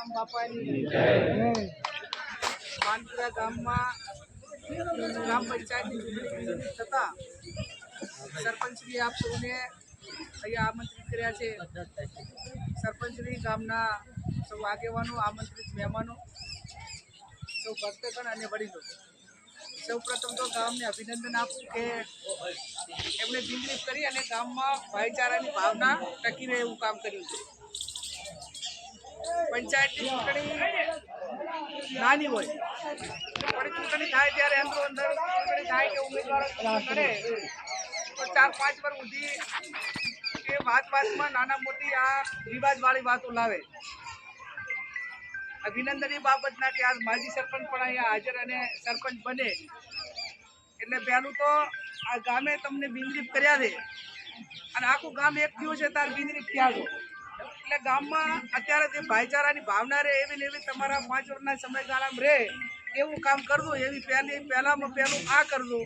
સદારામ બાપાની. માનપુરા ગામમાં ગ્રામ પંચાયતની ચૂંટણી થતા સરપંચશ્રી આપ સૌને અહીંયા આમંત્રિત કર્યા છે. સરપંચશ્રી ગામના સૌ આગેવાનો આમંત્રિત મહેમાનો સૌ ભક્તગણ અને વડીલો. સૌ પ્રથમ તો ગામને અભિનંદન આપું કે એમણે દિલરીફ કરી અને ગામમાં ભાઈચારાની ભાવના ટકી રહે એવું કામ કર્યું છે. પંચાયતની ચૂંટણી નાની હોય. પણ ચૂંટણી થાય ત્યારે અંદરો અંદર ચૂંટણી થાય કે ઉમેદવારો ચાર પાંચ વાર સુધી એ વાત વાતમાં નાના મોટી આ વિવાદવાળી વાતો લાવે. અભિનંદનની બાબતના કે આજ માજી સરપંચ પણ અહીંયા હાજર અને સરપંચ બને. એટલે પહેલું તો આ ગામે તમને બિનરીફ કર્યા છે અને આખું ગામ એક થયું છે, તાર બિનરીફ થયા છો. એટલે ગામમાં અત્યારે જે ભાઈચારાની ભાવના રહે એવી ને એવી તમારા પાંચ વર્ષના સમયગાળામાં રહે, એવું કામ કરજો, એવી પહેલી, પહેલામાં પહેલું આ કરજો.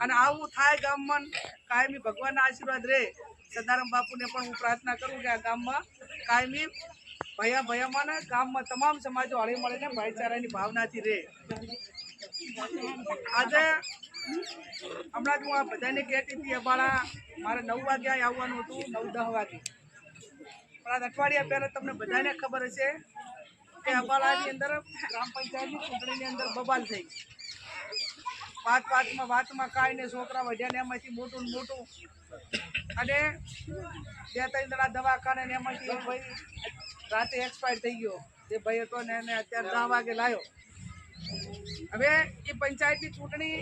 અને આવું થાય ગામમાં, કાયમી ભગવાનના આશીર્વાદ રહે. સદારામ બાપુને પણ હું પ્રાર્થના કરું કે આ ગામમાં કાયમી ભયા ભયામાં ગામમાં તમામ સમાજો હળી મળીને ભાઈચારાની ભાવનાથી રહે. આજે હમણાં જ હું આ બધાને કહેતી હતી અબાળા મારે નવ વાગ્યા આવવાનું હતું, નવ દસ વાગે. પણ આ અઠવાડિયા પહેલાં તમને બધાને ખબર હશે કે અબાલાની અંદર ગ્રામ પંચાયતની ચૂંટણીની અંદર બબાલ થઈ વાત વાતમાં વાતમાં કાંઈ ને છોકરા વધ્યા એમાંથી મોટું ને મોટું. અને બે ત્રણ દડા દવાખાને એમાંથી એક ભાઈ રાતે એક્સપાયર થઈ ગયો. જે ભાઈ હતો ને એને અત્યારે દસ વાગે લાવ્યો હવે એ પંચાયતની ચૂંટણી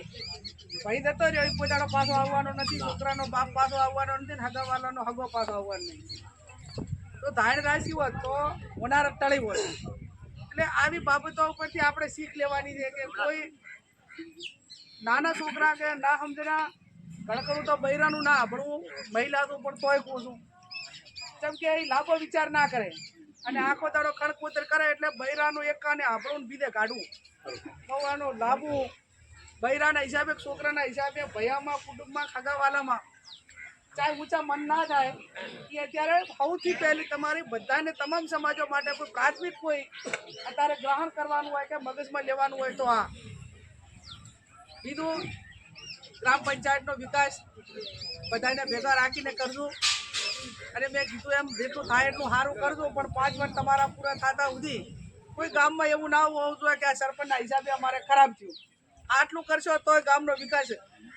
ભાઈ જતો રહ્યો, એ પોતાનો પાછો આવવાનો નથી, છોકરાનો બાપ પાછો આવવાનો નથી ને હગાવાલાનો હગો પાછો આવવાનો નહીં તો ધાણ રાશિ હોત તો હોનાર ટળી હોત. એટલે આવી બાબતો ઉપરથી આપણે શીખ લેવાની છે કે કોઈ નાના છોકરા કે ના સમજના ગણકરું તો બૈરાનું ના ભણવું મહિલા તો પણ તોય કહું છું. કેમ કે એ લાભો વિચાર ના કરે. અને આખો દાડો કણકુતર કરે એટલે બૈરાનું એક કાને આપણું બીજે કાઢવું. કવાનું લાભવું બૈરાના હિસાબે છોકરાના હિસાબે ભયામાં, કુટુંબમાં, ખગાવાલામાં ચાહે ઊંચા મન ના થાય એ અત્યારે સૌથી પહેલી તમારી બધાને તમામ સમાજો માટે કોઈ પ્રાથમિક કોઈ અત્યારે ગ્રહણ કરવાનું હોય કે મગજમાં લેવાનું હોય તો આ. બીજું, ગ્રામ પંચાયતનો વિકાસ બધાને ભેગા રાખીને કરજો. અને મેં કીધું એમ, જેટલું થાય એટલું સારું કરજો, પણ પાંચ વર્ષ તમારા પૂરા થતા સુધી કોઈ ગામમાં એવું ના હોવું જોઈએ કે આ સરપંચના હિસાબે અમારે ખરાબ થયું. આટલું કરશો તોય ગામનો વિકાસ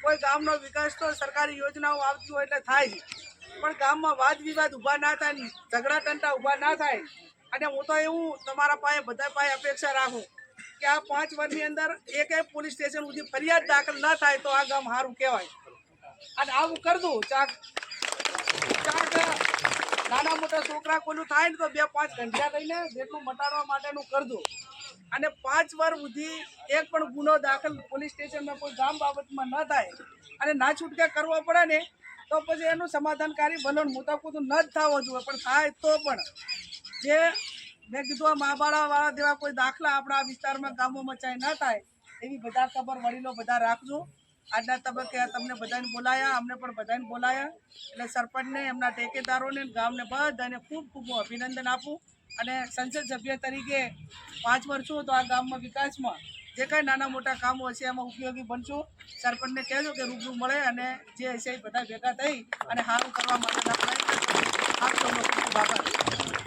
કોઈ ગામનો વિકાસ તો સરકારી યોજનાઓ આવતી હોય એટલે થાય જ. પણ ગામમાં વાદ વિવાદ ઊભા ના થાય ને ઝઘડા ટંટા ઊભા ના થાય. અને હું તો એવું તમારા પાસે બધા પાસે અપેક્ષા રાખું કે આ પાંચ વર્ષની અંદર એક પોલીસ સ્ટેશન સુધી ફરિયાદ દાખલ ના થાય તો આ ગામ સારું કહેવાય. અને આવું કર દઉં ચાક ચાક નાના મોટા છોકરા કોઈનું થાય ને તો બે પાંચ ઘંટા થઈને જેટલું મટાડવા માટેનું કરજો અને પાંચ વાર સુધી એક પણ ગુનો દાખલ પોલીસ સ્ટેશનમાં કોઈ ગામ બાબતમાં ન થાય અને ના છૂટકા કરવો પડે ને, તો પછી એનું સમાધાનકારી વલણ મોટાપૂતું ન જ થવો જોઈએ. પણ થાય તો પણ. જે મેં કીધું આ મહાબાળાવાળા જેવા કોઈ દાખલા આપણા વિસ્તારમાં ગામોમાં ચાહે ન થાય, એવી બધા ખબર વડીલો બધા રાખજો. આજના તબક્કે તમને બધાને બોલાયા, અમને પણ બધાને બોલાયા. એટલે સરપંચને, એમના ટેકેદારોને, ગામને બધાને ખૂબ ખૂબ અભિનંદન આપું. અને સંસદ સભ્ય તરીકે પાંચ વર્ષો તો આ ગામમાં વિકાસમાં જે કાંઈ નાના મોટા કામો હશે એમાં ઉપયોગી બનશું સરપંચને કહેજો કે રૂબરૂ મળે અને જે હશે એ બધા ભેગા થઈ અને સારું કરવા માટેના પ્રયત્ન કરજો.